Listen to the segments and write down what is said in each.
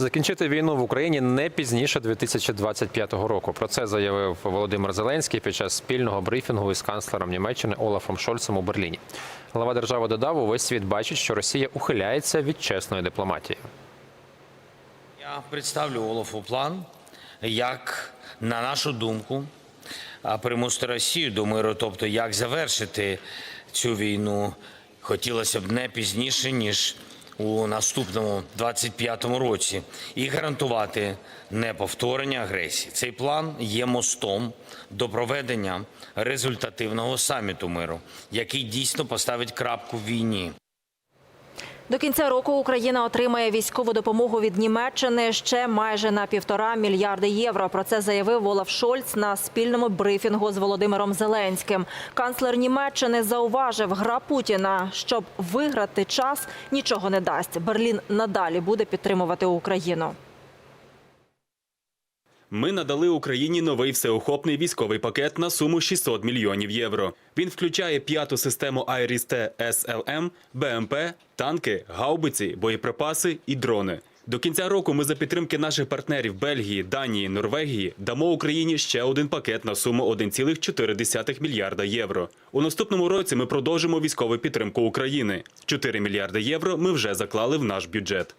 Закінчити війну в Україні не пізніше 2025 року. Про це заявив Володимир Зеленський під час спільного брифінгу із канцлером Німеччини Олафом Шольцем у Берліні. Глава держави додав, увесь світ бачить, що Росія ухиляється від чесної дипломатії. Я представлю Олафу план, як, на нашу думку, а, примусити Росію до миру, тобто як завершити цю війну, хотілося б не пізніше, ніж у наступному 25-му році, і гарантувати неповторення агресії. Цей план є мостом до проведення результативного саміту миру, який дійсно поставить крапку війні. До кінця року Україна отримає військову допомогу від Німеччини ще майже на півтора мільярди євро. Про це заявив Олаф Шольц на спільному брифінгу з Володимиром Зеленським. Канцлер Німеччини зауважив, гра Путіна, щоб виграти час, нічого не дасть. Берлін надалі буде підтримувати Україну. Ми надали Україні новий всеохопний військовий пакет на суму 600 мільйонів євро. Він включає п'яту систему Айріс-Т СЛМ, БМП, танки, гаубиці, боєприпаси і дрони. До кінця року ми за підтримки наших партнерів Бельгії, Данії, Норвегії дамо Україні ще один пакет на суму 1,4 мільярда євро. У наступному році ми продовжимо військову підтримку України. 4 мільярди євро ми вже заклали в наш бюджет.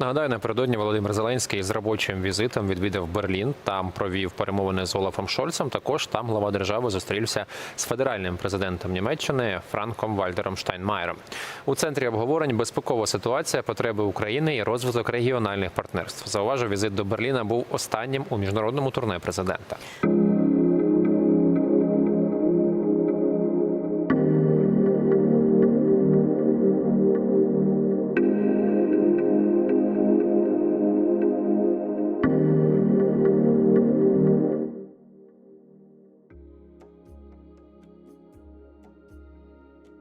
Нагадаю, напередодні Володимир Зеленський з робочим візитом відвідав Берлін. Там провів перемовини з Олафом Шольцем. Також там глава держави зустрівся з федеральним президентом Німеччини Франком Вальдером Штайнмаєром. У центрі обговорень безпекова ситуація, потреби України і розвиток регіональних партнерств. Зауважу, візит до Берліна був останнім у міжнародному турне президента.